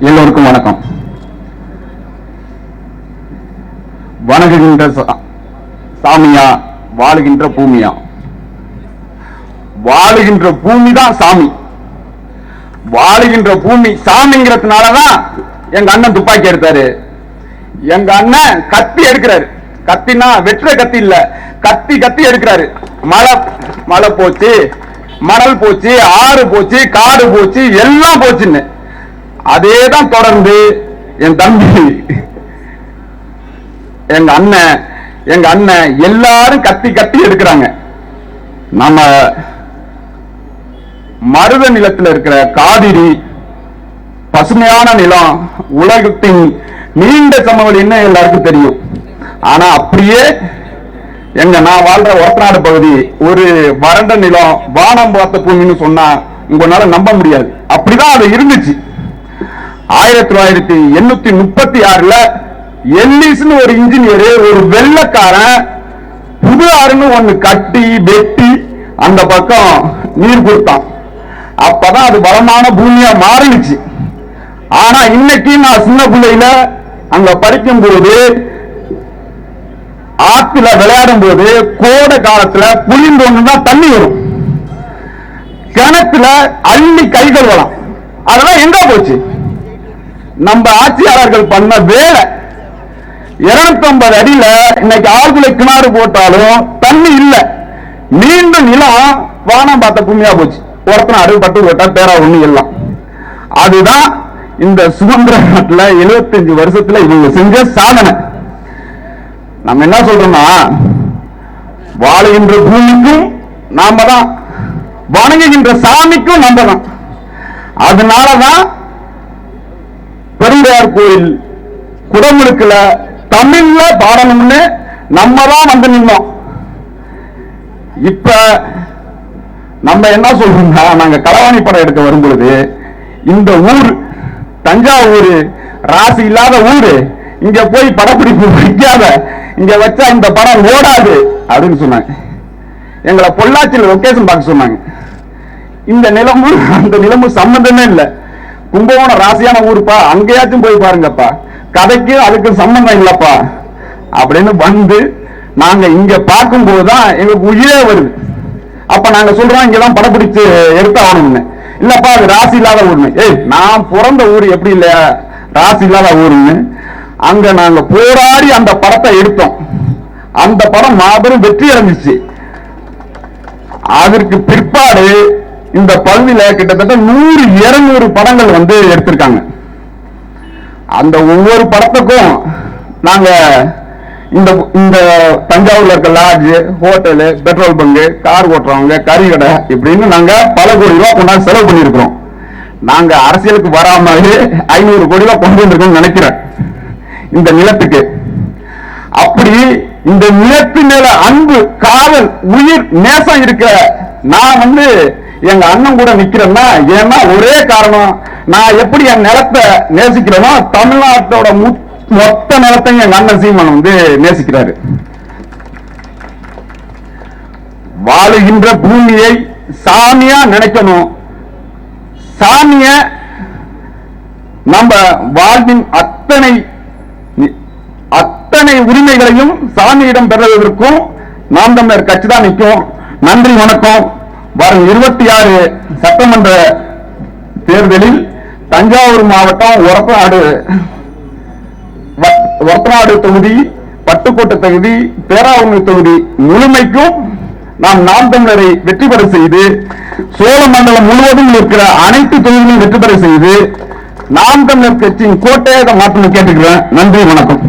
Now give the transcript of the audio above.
எல்லோருக்கும் வணக்கம். வணங்குகின்ற சாமியா வாழுகின்ற பூமியா? வாழுகின்ற பூமி தான் சாமி. வாழுகின்ற பூமி சாமிங்கிறதுனாலதான் எங்க அண்ணன் துப்பாக்கி எடுத்தாரு. எங்க அண்ணன் கத்தி எடுக்கிறாரு. கத்தினா வெற்ற கத்தி இல்ல. கத்தி கத்தி எடுக்கிறாரு. மழை மழை போச்சு. மணல் போச்சு ஆறு போச்சு காடு போச்சு எல்லாம் போச்சுன்னு. அதே தான் தொடர்ந்து என் தம்பி எங்க அண்ணன் எங்க அண்ணன் எல்லாரும் கத்தி கத்தி எடுக்கிறாங்க. நம்ம மருத நிலத்தில் இருக்கிற காவிரி பசுமையான நிலம் உலகத்தின் நீண்ட சமவெளி என்ன எல்லாருக்கும் தெரியும். ஆனா அப்படியே எங்க நான் வாழ்ற ஒற்றநாடு பகுதி ஒரு வறண்ட நிலம் வானம் பார்த்த பூமின்னு சொன்னா உங்களால நம்ப முடியாது. அப்படிதான் அது இருந்துச்சு. ஆயிரத்தி தொள்ளாயிரத்தி எண்ணூத்தி முப்பத்தி ஆறுல எல்லிஸ்னு ஒரு இன்ஜினியர் ஒரு வெள்ளக்காரன் புது ஆறுன்னு ஒண்ணு கட்டி வெட்டி அந்த பக்கம் நீர் கொடுத்தான். அப்பதான் அது வளமான பூமியா மாறிடுச்சு. ஆனா இன்னைக்கு நான் சின்ன பிள்ளையில அங்க படிக்கும் போது ஆத்துல விளையாடும் போது கோடை காலத்துல புளிந்தோன்னு தான் தண்ணி வரும். கிணத்துல அள்ளி கைகள் வளம் அதெல்லாம் எங்க போச்சு? நம்ம ஆட்சியாளர்கள் பண்ண வேலை. 250 அடியில இன்னைக்கு ஆழ்துளை கிணறு போட்டாலும் தண்ணி இல்லை. மீண்டும் நிலம் வானம் பார்த்த பூமியா போச்சு. ஒருத்தனை அறுபட்டு போட்டா பேரா ஒண்ணு எல்லாம். அதுதான் இந்த சுதந்திர நாட்டுல 75 வருஷத்துல இவங்க செஞ்ச சாதனை. நம்ம என்ன சொல்றோம்னா வாழுகின்ற பூமிக்கும் நாம தான் வணங்குகின்ற சாமிக்கும் நம்ம தான். அதனாலதான் பெருந்தார் கோயில் குடமுழுக்குல தமிழ்ல பாடணும்னு நம்ம தான் வந்து நின்னோம். இப்ப நம்ம என்ன சொல்றோம்னா நாங்க களவாணி படம் எடுக்க வரும்பொழுது இந்த ஊர் தஞ்சாவூர் ராசி இல்லாத ஊரு இங்க போய் படப்பிடிப்பு வைக்காத. இங்க வச்சா இந்த படம் ஓடாது அப்படின்னு சொன்னாங்க. எங்களை பொள்ளாச்சியில் லொக்கேஷன் பார்க்க சொன்னாங்க. இந்த நிலமும் அந்த நிலமும் சம்பந்தமே இல்லை. கும்பகோணம் ராசியான ஊருப்பா அங்கேயாச்சும் போய் பாருங்கப்பா. கதைக்கு அதுக்கு சம்பந்தம் இல்லப்பா அப்படின்னு வந்து நாங்க இங்க பார்க்கும்போது தான் எங்களுக்கு உயிரே வருது. அப்ப நாங்க சொல்றோம் இங்கதான் படப்பிடிச்சு பிடிச்சு எடுத்தாகணும்னு இல்லப்பா அது ராசி இல்லாத ஊர்னு ஏய் நான் பிறந்த ஊர் எப்படி இல்லையா? ராசி இல்லாத ஊருன்னு. அங்க நாங்க போராடி அந்த படத்தை எடுத்தோம். அந்த படம் மாபெரும் வெற்றி அடைஞ்சிச்சு. அதற்கு பிற்பாடு இந்த பகுதியில கிட்டத்தட்ட நூறு இருநூறு படங்கள் வந்து எடுத்திருக்காங்க. அந்த ஒவ்வொரு படத்துக்கும் நாங்க இந்த இந்த தஞ்சாவூர்ல இருக்க lodge hotel petrol bunk car ஓட்டுறவங்க கறி கடை இப்படின்னு நாங்க பல கோடி ரூபாய் கொண்டாந்து செலவு பண்ணியிருக்கிறோம். நாங்க அரசியலுக்கு வராமலே ஐநூறு கோடி ரூபாய் கொண்டு வந்திருக்கோம்னு நினைக்கிறேன். இந்த நிலத்துக்கு. அப்படி இந்த நிலத்து மேல அன்பு காதல் உயிர் நேசம் இருக்கிற நான் வந்து எங்க அண்ணன் கூட நிக்கிறேன்னா ஏன்னா ஒரே காரணம் நான் எப்படி என் நிலத்தை நேசிக்கிறேனோ தமிழ்நாட்டோட மொத்த நிலத்தையும் எங்க அண்ணன் சீமன் வந்து நேசிக்கிறாரு. வாழுகின்ற பூமியை சாமியா நினைக்கணும். சாமிய நம்ம வாழ்வின் அத்தனை அத்தனை உரிமைகளையும் சாமியிடம் பெறுவதற்கும் நாம் தமிழர் கட்சி தான் நிற்கும். நன்றி வணக்கம். வரும் இருபத்தி ஆறு சட்டமன்ற தேர்தலில் தஞ்சாவூர் மாவட்டம் ஒரத்தநாடு ஒரத்தநாடு தொகுதி பட்டுக்கோட்டை தொகுதி பேராவூர் தொகுதி முழுமைக்கும் நாம் நாம் தமிழரை வெற்றி பெற செய்து சோழ மண்டலம் முழுவதும் இருக்கிற அனைத்து தொகுதிகளையும் வெற்றி பெற செய்து நாம் தமிழர் கட்சியின் கோட்டையாக மாற்றம் கேட்டுக்கிறேன். நன்றி வணக்கம்.